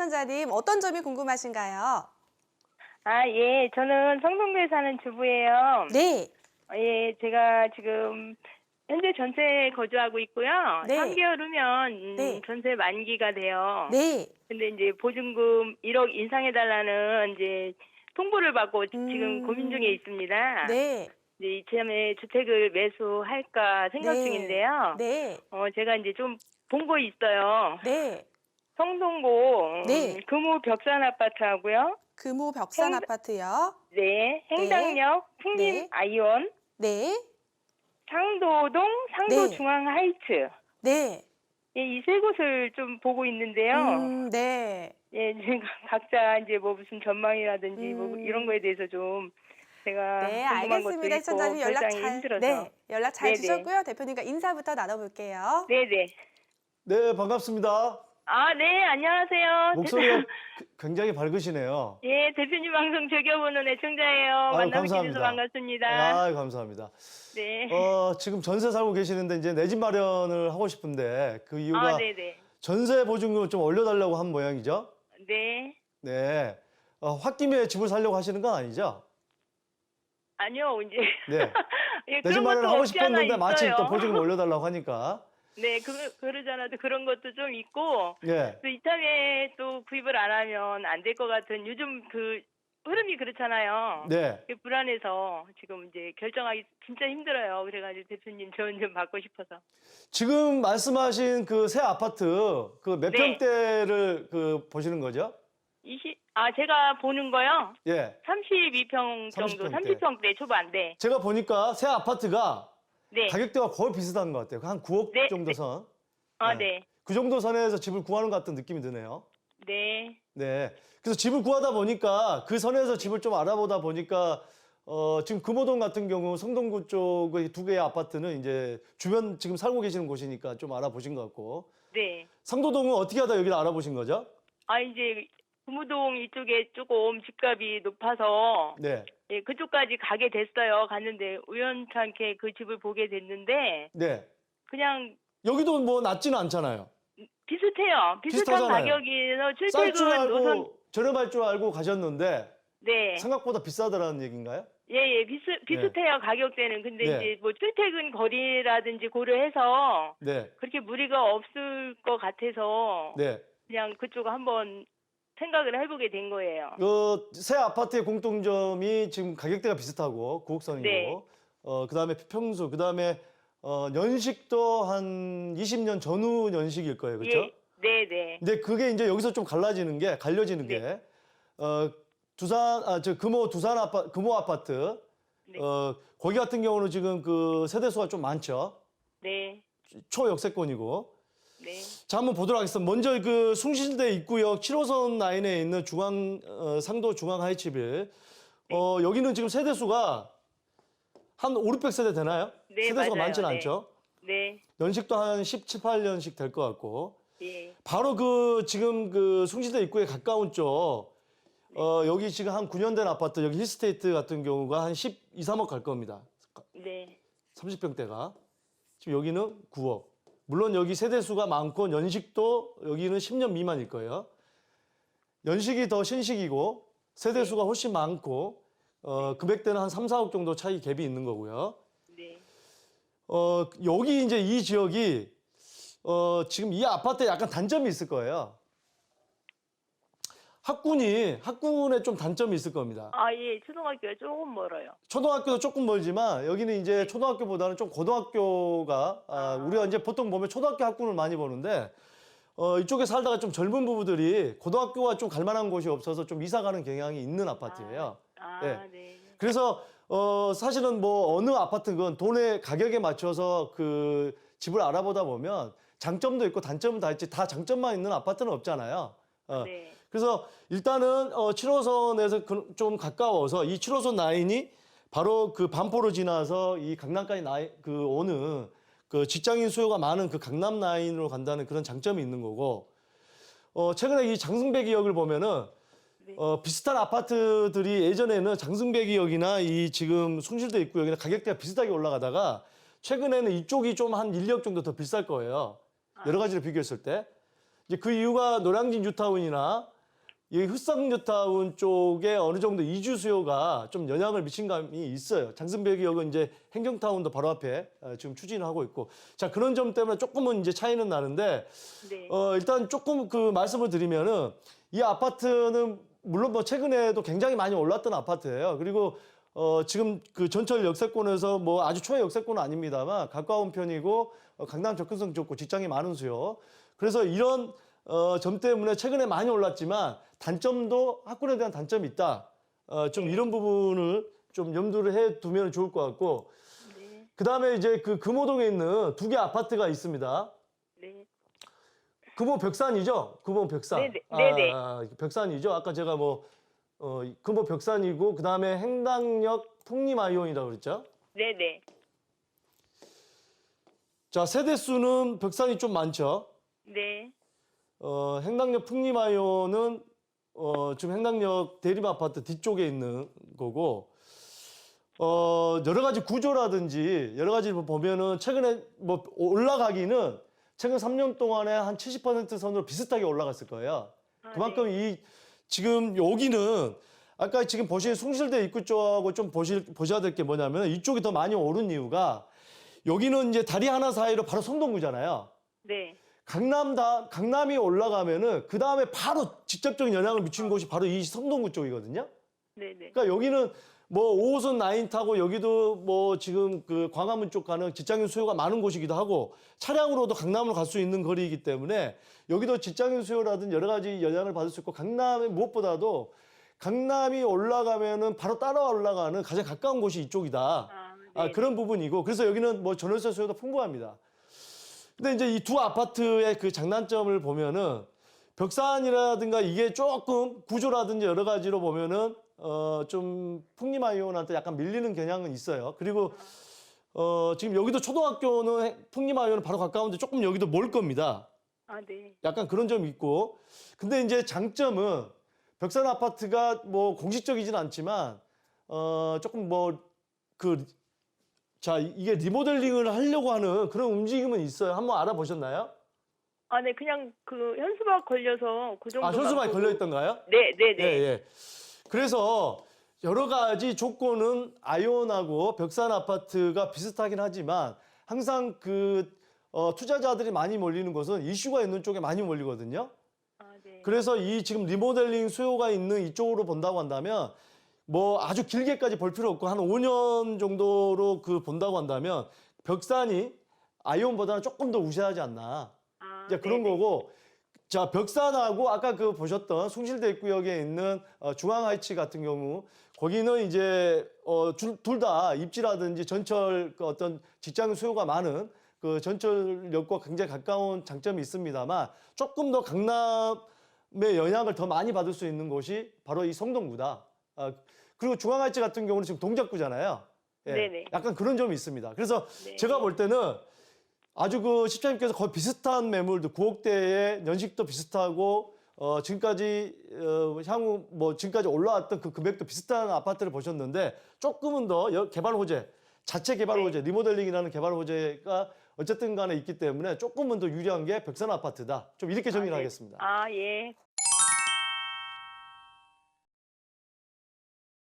시청자님 어떤 점이 궁금하신가요? 아, 예. 저는 성동구에 사는 주부예요. 네. 예, 제가 지금 현재 전세에 거주하고 있고요. 네. 3개월 후면 음, 네. 전세 만기가 돼요. 네. 근데 이제 보증금 1억 인상해 달라는 이제 통보를 받고 음. 지금 고민 중에 있습니다. 네. 이제 이참에 주택을 매수할까 생각 네. 중인데요. 네. 어, 제가 이제 좀 본 거 있어요. 네. 성동구 네. 음, 금호 벽산 아파트 하고요. 금호 벽산 행- 아파트요. 네, 행당역 풍림 네. 아이원 네. 상도동 상도중앙 하이츠 네. 예, 이 세 곳을 좀 보고 있는데요. 음, 네. 예, 지금 각자 이제 뭐 무슨 전망이라든지 뭐 음. 이런 거에 대해서 좀 제가 네, 궁금한 것도 알겠습니다. 있고 시청자님 연락 결정이 잘 힘들어서. 네. 연락 잘 네네. 주셨고요. 대표님과 인사부터 나눠 볼게요. 네, 네. 네, 반갑습니다. 아, 네, 안녕하세요. 목소리가 그- 굉장히 밝으시네요. 예, 대표님 방송 즐겨보는 애청자예요. 아유, 만나게 돼서 감사합니다. 반갑습니다. 아, 감사합니다. 네. 어, 지금 전세 살고 계시는데 이제 내 집 마련을 하고 싶은데 그 이유가 아, 네, 네. 전세 보증금을 좀 올려달라고 한 모양이죠? 네. 네. 어, 홧김에 집을 살려고 하시는 건 아니죠? 아니요, 이제. 네. 예, 내 집 그런 마련을 것도 하고 없지 않아 싶었는데 마침 있어요. 또 보증금 올려달라고 하니까. 네, 그, 그러잖아도 그런 것도 좀 있고, 예. 또 이참에 또 구입을 안 하면 안 될 것 같은 요즘 그 흐름이 그렇잖아요. 네. 그게 불안해서 지금 이제 결정하기 진짜 힘들어요. 그래가지고 대표님 조언 좀 받고 싶어서. 지금 말씀하신 그 새 아파트 그 몇 네. 평대를 그 보시는 거죠? 20, 아, 제가 보는 거요? 예. 32평 정도, 30평대. 30평대 초반대. 제가 보니까 새 아파트가 네. 가격대가 거의 비슷한 것 같아요. 한 9억 네, 정도 선. 아, 네. 네. 그 정도 선에서 집을 구하는 것 같은 느낌이 드네요. 네. 네. 그래서 집을 구하다 보니까 그 선에서 집을 좀 알아보다 보니까 어, 지금 금호동 같은 경우 성동구 쪽의 두 개의 아파트는 이제 주변 지금 살고 계시는 곳이니까 좀 알아보신 것 같고 네. 상도동은 어떻게 하다 여기를 알아보신 거죠? 아, 이제 구무동 이쪽에 조금 집값이 높아서 네. 예, 그쪽까지 가게 됐어요. 갔는데 우연찮게 그 집을 보게 됐는데 네. 그냥 여기도 뭐 낮지는 않잖아요. 비슷해요. 비슷한 비슷하잖아요. 쌀줄 출퇴근 노선 알고 저렴할 줄 알고 가셨는데 네. 생각보다 비싸더라는 얘기인가요? 예, 예, 비슷 비슷해요. 가격대는. 근데 네. 이제 뭐 출퇴근 거리라든지 고려해서 네. 그렇게 무리가 없을 것 같아서 네. 그냥 그쪽 한번 생각을 해보게 된 거예요. 그 새 아파트의 공통점이 지금 가격대가 비슷하고 구옥선이고 네. 어 그다음에 평수 그다음에 어 연식도 한 20년 전후 연식일 거예요. 그렇죠? 예, 네, 네. 근데 그게 이제 여기서 좀 갈라지는 게 갈려지는 네. 게 어 두산 아 저 금호 두산 아파 금호 아파트 네. 어 거기 같은 경우는 지금 그 세대 수가 좀 많죠. 네. 초역세권이고 네. 자, 한번 보도록 하겠습니다. 먼저 그 숭실대 입구역 7호선 라인에 있는 중앙 어, 상도 중앙 하이츠빌. 어, 여기는 지금 세대 수가 한 5, 600세대 되나요? 네, 세대 수가 맞아요. 많지는 네. 않죠. 네. 연식도 한 17, 18년씩 될 것 같고. 예. 바로 그 지금 그 숭실대 입구에 가까운 쪽 어, 여기 지금 한 9년 된 아파트 여기 힐스테이트 같은 경우가 한 12, 3억 갈 겁니다. 네. 30평대가. 지금 여기는 9억. 물론 여기 세대수가 많고 연식도 여기는 10년 미만일 거예요. 연식이 더 신식이고 세대수가 훨씬 많고 어, 금액대는 한 3, 4억 정도 차이 갭이 있는 거고요. 네. 어, 여기 이제 이 지역이 어, 지금 이 아파트에 약간 단점이 있을 거예요. 학군이 학군에 좀 단점이 있을 겁니다. 아, 예. 초등학교가 조금 멀어요. 초등학교도 조금 멀지만 여기는 이제 초등학교보다는 좀 고등학교가 아, 우리가 이제 보통 보면 초등학교 학군을 많이 보는데 어, 이쪽에 살다가 좀 젊은 부부들이 고등학교가 좀 갈만한 곳이 없어서 좀 이사 가는 경향이 있는 아파트예요. 아, 네. 네. 그래서 어, 사실은 뭐 어느 아파트건 돈의 가격에 맞춰서 그 집을 알아보다 보면 장점도 있고 단점은 다 있지 다 장점만 있는 아파트는 없잖아요. 어, 네. 그래서 일단은 어 7호선에서 그- 좀 가까워서 이 7호선 라인이 바로 그 반포로 지나서 이 강남까지 나이 그 오는 그 직장인 수요가 많은 그 강남 라인으로 간다는 그런 장점이 있는 거고 어 최근에 이 장승배 기역을 보면은 네. 어 비슷한 아파트들이 예전에는 장승배 기역이나 이 지금 숭실대 입구역이나 가격대가 비슷하게 올라가다가 최근에는 이쪽이 좀 한 1억 정도 더 비쌀 거예요. 여러 가지로 비교했을 때. 이제 그 이유가 노량진 뉴타운이나 이 흑성 뉴타운 쪽에 어느 정도 이주 수요가 좀 영향을 미친 감이 있어요. 장승배 기역은 이제 행정타운도 바로 앞에 어, 지금 추진을 하고 있고. 자, 그런 점 때문에 조금은 이제 차이는 나는데 네. 어, 일단 조금 그 말씀을 드리면은 이 아파트는 물론 뭐 최근에도 굉장히 많이 올랐던 아파트예요. 그리고 어, 지금 그 전철 역세권에서 뭐 아주 초의 역세권은 아닙니다만 가까운 편이고 어, 강남 접근성 좋고 직장이 많은 수요. 그래서 이런 어, 점 때문에 최근에 많이 올랐지만 단점도 학군에 대한 단점이 있다. 어, 좀 이런 부분을 좀 염두를 해 두면 좋을 것 같고 네. 그 다음에 이제 그 금호동에 있는 두 개 아파트가 있습니다. 네. 금호 벽산이죠? 금호 벽산. 네네, 아, 네네. 아, 벽산이죠. 아까 제가 뭐 어, 금호 벽산이고 그 다음에 행당역 풍림 아이온이라고 그랬죠. 네네. 자 세대 수는 벽산이 좀 많죠. 네. 어, 행당역 풍림아이온은 어, 지금 행당역 대림 아파트 뒤쪽에 있는 거고 어, 여러 가지 구조라든지 여러 가지 보면은 최근에 뭐 올라가기는 최근 3년 동안에 한 70% 선으로 비슷하게 올라갔을 거예요. 아, 그만큼 네. 이 지금 여기는 아까 지금 보신 숭실대 입구 쪽하고 좀 보실, 보셔야 될 게 뭐냐면 이쪽이 더 많이 오른 이유가 여기는 이제 다리 하나 사이로 바로 성동구잖아요. 네. 강남 다 강남이 올라가면은 그 다음에 바로 직접적인 영향을 미친 곳이 바로 이 성동구 쪽이거든요. 네네. 그러니까 여기는 뭐 5호선 라인 타고 여기도 뭐 지금 그 광화문 쪽 가는 직장인 수요가 많은 곳이기도 하고 차량으로도 강남으로 갈 수 있는 거리이기 때문에 여기도 직장인 수요라든 여러 가지 영향을 받을 수 있고 강남에 무엇보다도 강남이 올라가면은 바로 따라 올라가는 가장 가까운 곳이 이쪽이다. 아, 네. 아, 그런 부분이고 그래서 여기는 뭐 전월세 수요도 풍부합니다. 근데 이제 이 두 아파트의 그 장단점을 보면은 벽산이라든가 이게 조금 구조라든지 여러 가지로 보면은 어 좀 풍림아이온한테 약간 밀리는 경향은 있어요. 그리고 어 지금 여기도 초등학교는 해- 풍림아이온 바로 가까운데 조금 여기도 멀 겁니다. 아, 네. 약간 그런 점이 있고 근데 이제 장점은 벽산 아파트가 뭐 공식적이진 않지만 어 조금 뭐 그 자 이게 리모델링을 하려고 하는 그런 움직임은 있어요. 한번 알아보셨나요? 아, 네. 그냥 그 현수막 걸려서 그 정도. 아 현수막이 걸려 있던가요? 네, 네, 네. 예, 예. 그래서 여러 가지 조건은 아이온하고 벽산 아파트가 비슷하긴 하지만 항상 그 어, 투자자들이 많이 몰리는 곳은 이슈가 있는 쪽에 많이 몰리거든요. 아, 네. 그래서 이 지금 리모델링 수요가 있는 이쪽으로 본다고 한다면 뭐 아주 길게까지 볼 필요 없고 한 5년 정도로 그 본다고 한다면 벽산이 아이온보다는 조금 더 우세하지 않나. 아, 이제 그런 네네. 거고 자 벽산하고 아까 그 보셨던 숭실대 입구역에 있는 어, 중앙하이츠 같은 경우 거기는 이제 어, 둘 다 입지라든지 전철 그 어떤 직장 수요가 많은 그 전철역과 굉장히 가까운 장점이 있습니다만 조금 더 강남의 영향을 더 많이 받을 수 있는 곳이 바로 이 성동구다. 아, 그리고 중앙하이츠 같은 경우는 지금 동작구잖아요. 예, 네네. 약간 그런 점이 있습니다. 그래서 네. 제가 볼 때는 아주 그 십자님께서 거의 비슷한 매물도 9억대의 연식도 비슷하고 어 지금까지 어 향후 뭐 지금까지 올라왔던 그 금액도 비슷한 아파트를 보셨는데 조금은 더 여- 개발 호재 자체 개발 네. 호재 리모델링이라는 개발 호재가 어쨌든 간에 있기 때문에 조금은 더 유리한 게 벽산 아파트다. 좀 이렇게 정리를 아, 네. 하겠습니다. 아, 예.